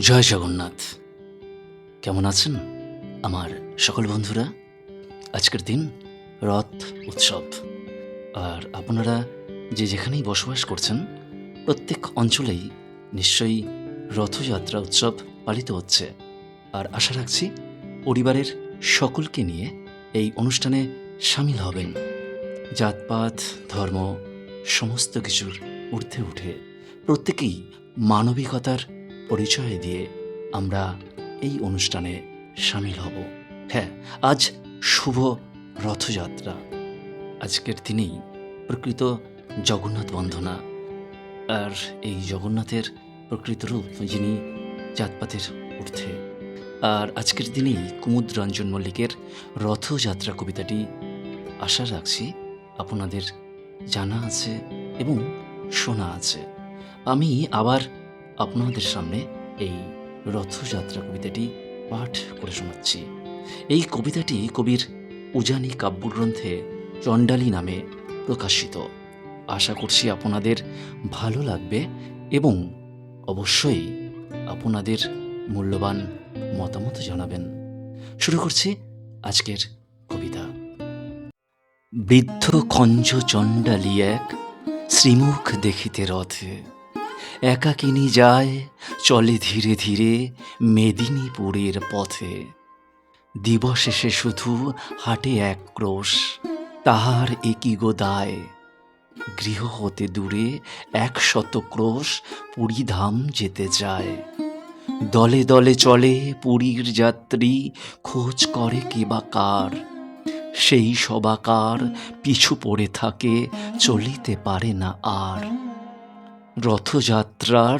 জয় জগন্নাথ। কেমন আছেন আমার সকল বন্ধুরা? আজকের দিন রথ উৎসব। আর আপনারা যে যেখানেই বসবাস করছেন, প্রত্যেক অঞ্চলেই নিশ্চয়ই রথযাত্রা উৎসব পালিত হচ্ছে। আর আশা রাখছি পরিবারের সকলকে নিয়ে এই অনুষ্ঠানে সামিল হবেন। জাতপাত, ধর্ম, সমস্ত কিছুর ঊর্ধ্বে উঠে প্রত্যেকেই মানবিকতার পরিচয় দিয়ে আমরা এই অনুষ্ঠানে সামিল হব। হ্যাঁ আজ শুভ রথযাত্রা। আজকের দিনেই প্রকৃত জগন্নাথ বন্ধনা আর এই জগন্নাথের প্রকৃত রূপ যিনি জাতপাতের ঊর্ধ্বে। আর আজকের দিনেই কুমুদ রঞ্জন মল্লিকের রথযাত্রা কবিতাটি আশা রাখছি আপনাদের জানা আছে এবং শোনা আছে। আমি আবার আপনাদের সামনে এই রথযাত্রা কবিতাটি পাঠ করে শোনাচ্ছি। এই কবিতাটি কবির উজানি কাব্যগ্রন্থে চণ্ডালী নামে প্রকাশিত। আশা করছি আপনাদের ভালো লাগবে এবং অবশ্যই আপনাদের মূল্যবান মতামত জানাবেন। শুরু করছি আজকের কবিতা। বৃদ্ধ খঞ্জ চণ্ডালী এক শ্রীমুখ দেখিতে রথে। একাকিনী যায়, চলে ধীরে ধীরে মেদিনীপুরের পথে। দিবশেষে শুধু হাটে এক ক্রোশ, তাহার একই গো দায় গৃহ হতে দূরে একশত ক্রোশ পুরীধাম যেতে যায় দলে দলে চলে পুরীর যাত্রী, খোঁজ করে কে বা কার। সেই সবাকার পিছু পড়ে থাকে, চলিতে পারে না আর। রথযাত্রার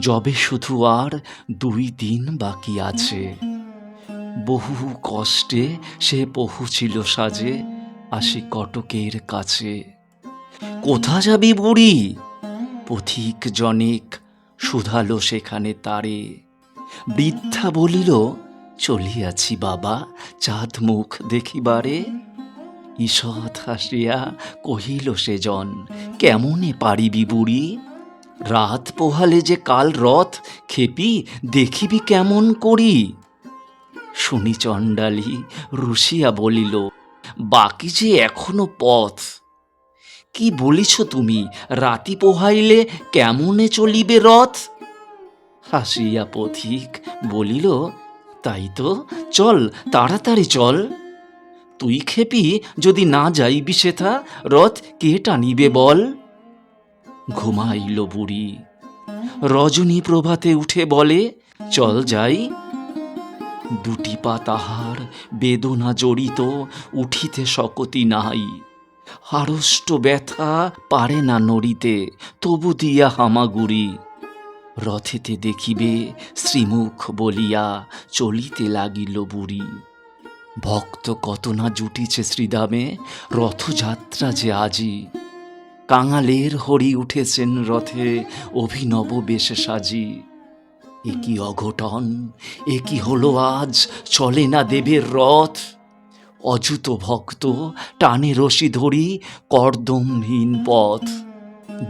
যবে শুধু আর দুই দিন বাকি আছে। বহু কষ্টে সে পৌঁছিল সাজে আসি কটকের কাছে। কোথা যাবি বুড়ি? পথিক জনিক শুধালো সেখানে তারে। বৃদ্ধা বলিল, চলিয়াছি বাবা, চাঁদ মুখ দেখিবারে। ঈষৎ হাসিয়া কহিল সে জন কেমনে পারিবি বুড়ি? রাত পোহালে যে কাল রথ, খেপি, দেখিবি কেমন করি? শুনি চণ্ডালী রুশিয়া বলিল, বাকি যে এখনও পথ? কি বলিছ তুমি, রাতি পোহাইলে কেমনে চলিবে রথ? হাসিয়া পথিক বলিল, তাই তো, চল, তাড়াতাড়ি চল। তুই খেপি, যদি না যাইবি সেথা, রথ কে টানিবে বল? ঘুমাইল বুড়ি। রজনী প্রভাতে উঠে বলে, চল যাই। দুটি পা তাহার বেদনা জড়িত, উঠিতে শকতি নাই। হারষ্ট ব্যথা পারে না নড়িতে, তবু দিয়া হামাগুড়ি। রথেতে দেখিবে শ্রীমুখ বলিয়া চলিতে লাগিল বুড়ি। ভক্ত কত না জুটিছে শ্রীদামে রথযাত্রা যে আজি। কাঙালের হরি উঠেছেন রথে, অভিনব বেশে সাজি। এ কি অঘটন? এ কি হলো আজ? চলে না দেবের রথ? অযুত ভক্ত, টানে রশি ধরি কর্দমহীন পথ।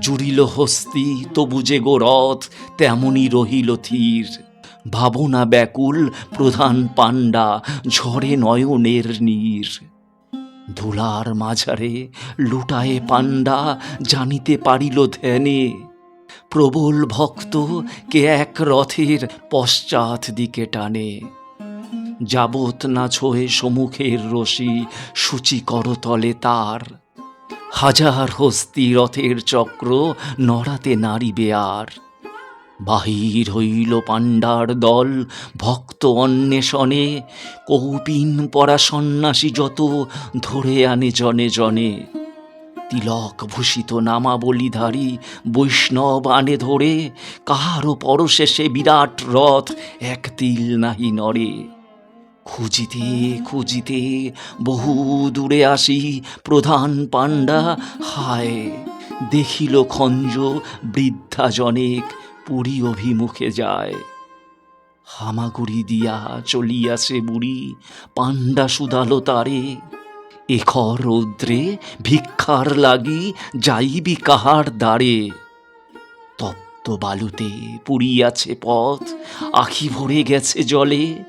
জুড়িল হস্তি, তবু যে গো রথ তেমনি রহিল থির ভাবনা ব্যাকুল, প্রধান পাণ্ডা, ঝরে নয়নের নীর। ধুলার মাঝারে লুটায়ে পাণ্ডা জানিতে পারিল ধ্যানে। প্রবল ভক্ত কে এক রথের পশ্চাৎ দিকে টানে। যাবত না ছোয়ে সমুখের রশি সূচি করতলে তার। হাজার হস্তি রথের চক্র নড়াতে নারিবে আর। বাহির হইল পাণ্ডার দল, ভক্ত অন্বেষণে, কৌপিন পরা সন্ন্যাসী যত, ধরে আনে জনে জনে। তিলক ভূষিত নামাবলিধারী বৈষ্ণব আনে ধরে, কাহারও পরশেষে বিরাট রথ এক তিল নাহি নড়ে। খুঁজিতে খুঁজিতে বহু দূরে আসি, প্রধান পাণ্ডা, হায়, দেখিল খঞ্জ বৃদ্ধা জনেক। পুরী অভিমুখে যায়। হামাগুড়ি দিয়া চলিয়াছে বুড়ি পাণ্ডা সুদালো তারে। এখর রৌদ্রে ভিক্ষার লাগি যাইবি কাহার দ্বারে। তপ্ত বালুতে পুড়িয়াছে পথ, আখি ভরে গেছে জলে।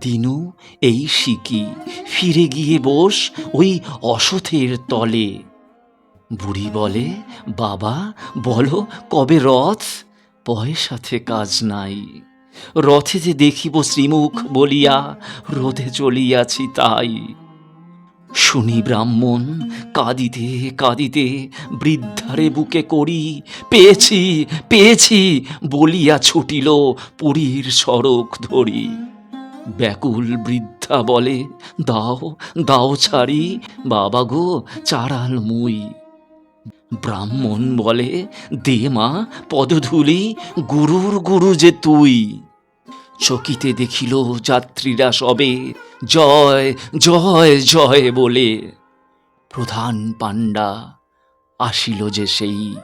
দিনু এই শিকি, ফিরে গিয়ে বস ওই অসথের তলে। বুড়ি বলে, বাবা, বলো কবে রথ? পয়সাতে কাজ নাই। রথে যে দেখিব শ্রীমুখ বলিয়া রোধে চলিয়াছি তাই। শুনি ব্রাহ্মণ, কাঁদিতে কাঁদিতে বৃদ্ধারে বুকে করি, পেয়েছি পেয়েছি বলিয়া ছুটিল পুরীর সড়ক ধরি। ব্যাকুল বৃদ্ধা বলে, দাও দাও ছাড়ি, বাবা গো চারাল মুই। ব্রাহ্মণ বলে, দে মা, পদধূলি, গুরুর গুরু যে তুই। চকিতে দেখিল যাত্রীরা সবে, জয় জয় জয় বলে। প্রধান পাণ্ডা আসিল যে সেই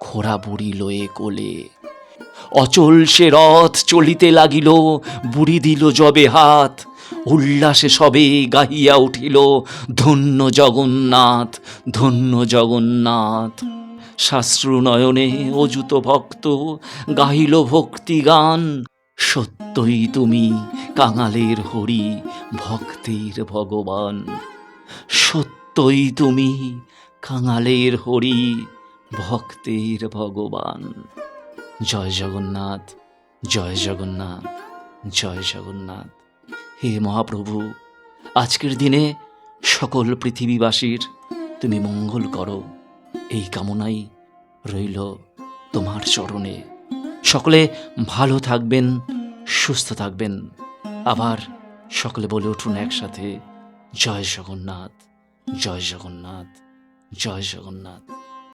খোরা বুড়ি লয়ে কোলে। অচল সে রথ চলিতে লাগিল, বুড়ি দিল জবে হাত উল্লাসে সবে গাহিয়া উঠিল, ধন্য জগন্নাথ ধন্য জগন্নাথ। শাস্ত্রু নয়নে অযুত ভক্ত, গাহিল ভক্তি গান। সত্যই তুমি কাঙালের হরি, ভক্তের ভগবান। সত্যই তুমি কাঙালের হরি, ভক্তের ভগবান। জয় জগন্নাথ জয় জগন্নাথ জয় জগন্নাথ। হে মহাপ্রভু, আজকের দিনে সকল পৃথিবীবাসীর তুমি মঙ্গল করো। এই কামনাই রইল তোমার চরণে। সকলে ভালো থাকবেন, সুস্থ থাকবেন। আবার সকলে বলে উঠুন একসাথে, জয় জগন্নাথ জয় জগন্নাথ জয় জগন্নাথ।